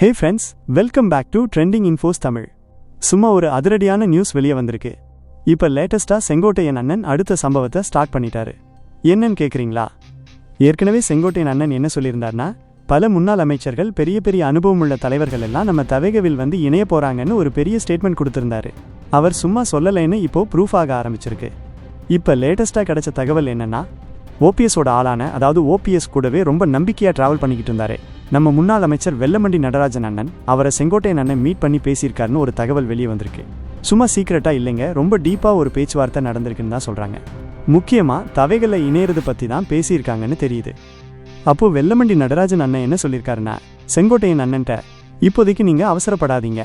Hey friends welcome back to trending infos Tamil சும்மா ஒரு அதிரடியான நியூஸ் வெளியே வந்திருக்கு. இப்போ லேட்டஸ்ட்டாக செங்கோட்டையன் அண்ணன் அடுத்த சம்பவத்தை ஸ்டார்ட் பண்ணிட்டாரு. என்னன்னு கேட்குறீங்களா ஏற்கனவே செங்கோட்டையன் அண்ணன் என்ன சொல்லியிருந்தார்னா பல முன்னாள் அமைச்சர்கள் பெரிய பெரிய அனுபவம் உள்ள தலைவர்கள் எல்லாம் நம்ம தவேகவில் வந்து இணைய போறாங்கன்னு ஒரு பெரிய ஸ்டேட்மெண்ட் கொடுத்துருந்தாரு. அவர் சும்மா சொல்லலைன்னு இப்போது ப்ரூஃப் ஆக ஆரம்பிச்சிருக்கு. இப்போ லேட்டஸ்ட்டாக கிடைச்ச தகவல் என்னன்னா ஓபிஎஸோட ஆளான அதாவது ஓபிஎஸ் கூடவே ரொம்ப நம்பிக்கையாக ட்ராவல் பண்ணிக்கிட்டு இருந்தாரு. நம்ம முன்னாள் அமைச்சர் வெல்லமண்டி நடராஜன் அண்ணன் அவரை செங்கோட்டையன் அண்ணன் மீட் பண்ணி பேசியிருக்காருன்னு ஒரு தகவல் வெளியே வந்திருக்கு. சும்மா சீக்கிரட்டாக இல்லைங்க ரொம்ப டீப்பாக ஒரு பேச்சுவார்த்தை நடந்திருக்குன்னு தான் சொல்கிறாங்க முக்கியமாக தவைகளை இணையிறது பற்றி தான் பேசியிருக்காங்கன்னு தெரியுது. அப்போது வெல்லமண்டி நடராஜன் அண்ணன் என்ன சொல்லியிருக்காருன்னா செங்கோட்டையன் அண்ணன்ட்ட இப்போதைக்கு நீங்கள் அவசரப்படாதீங்க.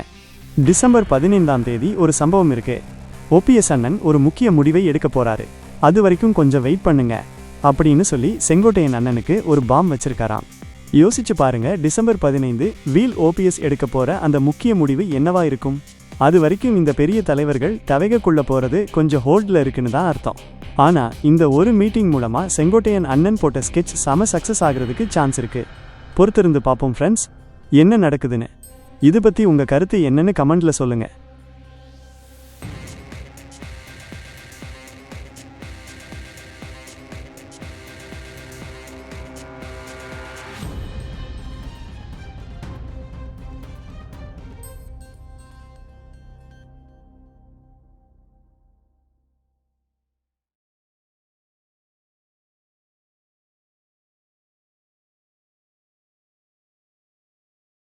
டிசம்பர் பதினைந்தாம் தேதி ஒரு சம்பவம் இருக்கு. ஓபிஎஸ் அண்ணன் ஒரு முக்கிய முடிவை எடுக்க போகிறாரு அது வரைக்கும் கொஞ்சம் வெயிட் பண்ணுங்க அப்படின்னு சொல்லி செங்கோட்டையன் அண்ணனுக்கு ஒரு பாம் வச்சிருக்காராம். யோசிச்சு பாருங்க டிசம்பர் பதினைந்து வீல் ஓபிஎஸ் எடுக்க போற அந்த முக்கிய முடிவு என்னவா இருக்கும்? அது வரைக்கும் இந்த பெரிய தலைவர்கள் தவைகக்குள்ள போறது கொஞ்சம் ஹோல்டில் இருக்குன்னு தான் அர்த்தம். ஆனா இந்த ஒரு மீட்டிங் மூலமா செங்கோட்டையன் அண்ணன் போட்ட ஸ்கெட்ச் செம சக்சஸ் ஆகிறதுக்கு சான்ஸ் இருக்கு. பொறுத்திருந்து பார்ப்போம் ஃப்ரெண்ட்ஸ் என்ன நடக்குதுன்னு? இது பத்தி உங்க கருத்து என்னன்னு கமெண்ட்ல சொல்லுங்க.